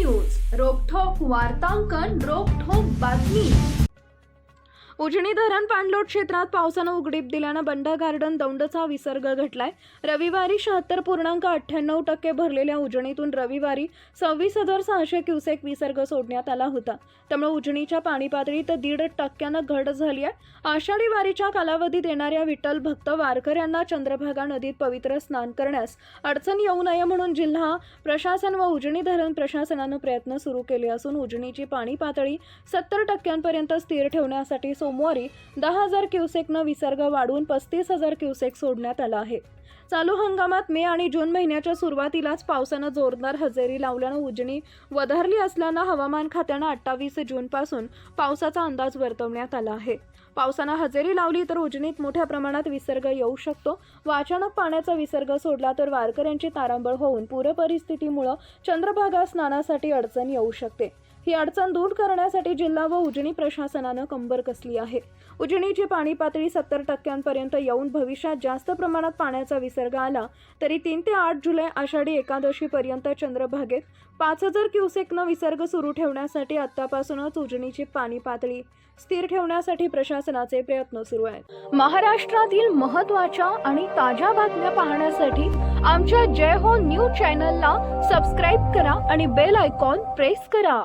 News रोकठोक वार्तांकन रोकठोक बातमी. उजनी धरण पाणलोट क्षेत्रात पावसानं उघडीप दिल्यानं बंडा गार्डन दौंडचा विसर्ग घटलाय रविवारी शहात्तर पूर्णांक अठ्ठ्याण्णव टक्के भरलेल्या उजनीतून रविवारी सव्वीस हजार सहाशे क्युसेक विसर्ग सोडण्यात आला होता. त्यामुळे उजनीच्या पाणी पातळीत दीड टक्क्यानं घट झाली आहे. आषाढी वारीच्या कालावधीत येणाऱ्या विठ्ठल भक्त वारकऱ्यांना चंद्रभागा नदीत पवित्र स्नान करण्यास अडचण येऊ नये म्हणून जिल्हा प्रशासन व उजनी धरण प्रशासनानं प्रयत्न सुरू केले असून उजनीची पाणी पातळी सत्तर टक्क्यांपर्यंत स्थिर ठेवण्यासाठी सोमवारी दहा हजार क्युसेकनं विसर्ग वाढवून पस्तीस हजार क्युसेक सोडण्यात आला आहे. चालू हंगामात मे आणि जून महिन्याच्या सुरुवातीलाच पावसानं जोरदार हजेरी लावल्यानं उजनी वधारली असल्यानं हवामान खात्यानं अठ्ठावीस जूनपासून पावसाचा अंदाज वर्तवण्यात आला आहे. पावसानं हजेरी लावली तर उजनीत मोठ्या प्रमाणात विसर्ग येऊ शकतो. व अचानक पाण्याचा विसर्ग सोडला तर वारकऱ्यांची तारांबळ होऊन पूरपरिस्थितीमुळं चंद्रभागा स्नानासाठी अडचण येऊ शकते. ही अडचण दूर करण्यासाठी जिल्हा व उजनी प्रशासनानं कंबर कसली आहे. उजनीची पाणी पातळी सत्तर टक्क्यांपर्यंत येऊन भविष्यात जास्त प्रमाणात पाण्याचा विसर्ग आला तरी तीन ते आठ जुलै आषाढी एकादशीपर्यंत चंद्रभागेत पाच हजार क्युसेकनं विसर्ग सुरू ठेवण्यासाठी आत्तापासूनच उजनीची पाणी पातळी स्थिर ठेवण्यासाठी प्रशासनाचे प्रयत्न सुरू आहेत. महाराष्ट्रातील महत्त्वाच्या आणि ताज्या बातम्या पाहण्यासाठी आमच्या जय हो न्यूज चॅनलला सबस्क्राईब करा आणि बेल आयकॉन प्रेस करा.